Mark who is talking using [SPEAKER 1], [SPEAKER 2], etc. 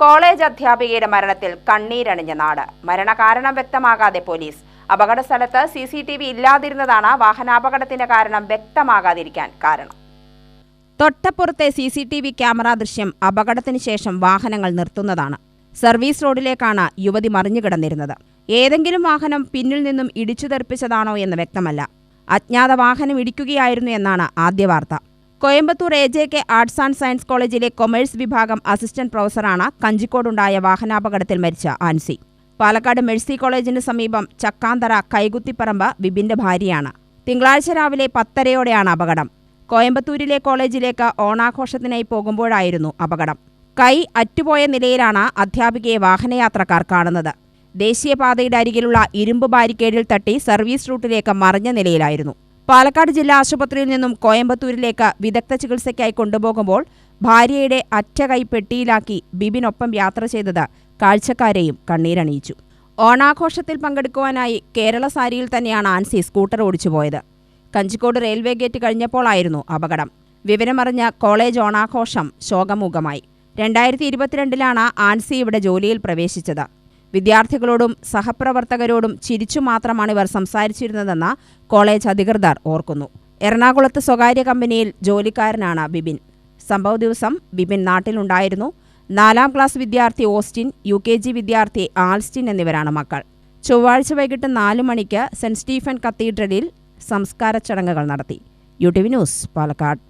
[SPEAKER 1] College അധ്യാപികയുടെ മരണത്തിൽ കണ്ണീരണിഞ്ഞ നാട്. മരണകാരണം വ്യക്തമാകാതെ പോലീസ് അപകട സ്ഥലത്ത് സി സി ടി വി ഇല്ലാതിരുന്നതാണ് വാഹനാപകടത്തിന്റെ കാരണം വ്യക്തമാകാതിരിക്കാൻ കാരണം. തൊട്ടപ്പുറത്തെ C C T V camera ദൃശ്യം അപകടത്തിന് ശേഷം വാഹനങ്ങൾ നിർത്തുന്നതാണ്. സർവീസ് റോഡിലേക്കാണ് യുവതി മറിഞ്ഞുകിടന്നിരുന്നത് ഏതെങ്കിലും വാഹനം പിന്നിൽ നിന്നും ഇടിച്ചു തെറിപ്പിച്ചതാണോ എന്ന് വ്യക്തമല്ല. അജ്ഞാത വാഹനം ഇടിക്കുകയായിരുന്നു എന്നാണ് ആദ്യ വാർത്ത. Coimbatore A J K arts and science കോളേജിലെ കൊമേഴ്സ് വിഭാഗം അസിസ്റ്റന്റ് പ്രൊഫസറാണ് കഞ്ചിക്കോടുണ്ടായ വാഹനാപകടത്തിൽ മരിച്ച ആൻസി. പാലക്കാട് മെഴ്സി കോളേജിന് സമീപം ചക്കാന്തറ കൈകുത്തിപ്പറമ്പ് വിബിന്റെ ഭാര്യയാണ്. തിങ്കളാഴ്ച രാവിലെ പത്തരയോടെയാണ് അപകടം. കോയമ്പത്തൂരിലെ കോളേജിലേക്ക് ഓണാഘോഷത്തിനായി പോകുമ്പോഴായിരുന്നു അപകടം. കൈ അറ്റുപോയ നിലയിലാണ് അധ്യാപികയെ വാഹനയാത്രക്കാർ കാണുന്നത്. ദേശീയപാതയുടെ അരികിലുള്ള ഇരുമ്പ് ബാരിക്കേഡിൽ തട്ടി സർവീസ് റൂട്ടിലേക്ക് മറിഞ്ഞ നിലയിലായിരുന്നു. പാലക്കാട് ജില്ലാ ആശുപത്രിയിൽ നിന്നും കോയമ്പത്തൂരിലേക്ക് വിദഗ്ധ ചികിത്സയ്ക്കായി കൊണ്ടുപോകുമ്പോൾ ഭാര്യയുടെ അറ്റ കൈ പെട്ടിയിലാക്കി ബിബിനൊപ്പം യാത്ര ചെയ്തത് കാഴ്ചക്കാരെയും കണ്ണീരണിയിച്ചു. ഓണാഘോഷത്തിൽ പങ്കെടുക്കുവാനായി കേരള സാരിയിൽ തന്നെയാണ് ആൻസി സ്കൂട്ടർ ഓടിച്ചുപോയത്. കഞ്ചിക്കോട് റെയിൽവേ ഗേറ്റ് കഴിഞ്ഞപ്പോഴായിരുന്നു അപകടം. വിവരമറിഞ്ഞ കോളേജ് ഓണാഘോഷം ശോകമൂകമായി. രണ്ടായിരത്തി ഇരുപത്തിരണ്ടിലാണ് ആൻസി ഇവിടെ ജോലിയിൽ പ്രവേശിച്ചത്. വിദ്യാർത്ഥികളോടും സഹപ്രവർത്തകരോടും ചിരിച്ചു മാത്രമാണ് ഇവർ സംസാരിച്ചിരുന്നതെന്ന് കോളേജ് അധികൃതർ ഓർക്കുന്നു. എറണാകുളത്ത് സ്വകാര്യ കമ്പനിയിൽ ജോലിക്കാരനാണ് ബിബിൻ സംഭവ ദിവസം ബിബിൻ നാട്ടിലുണ്ടായിരുന്നു. നാലാം ക്ലാസ് വിദ്യാർത്ഥി ഓസ്റ്റിൻ യു കെ ജി വിദ്യാർത്ഥി ആൽസ്റ്റിൻ എന്നിവരാണ് മക്കൾ. ചൊവ്വാഴ്ച വൈകിട്ട് നാലു മണിക്ക് സെന്റ് സ്റ്റീഫൻ കത്തീഡ്രലിൽ സംസ്കാര ചടങ്ങുകൾ നടത്തി. U T V news Palakkad.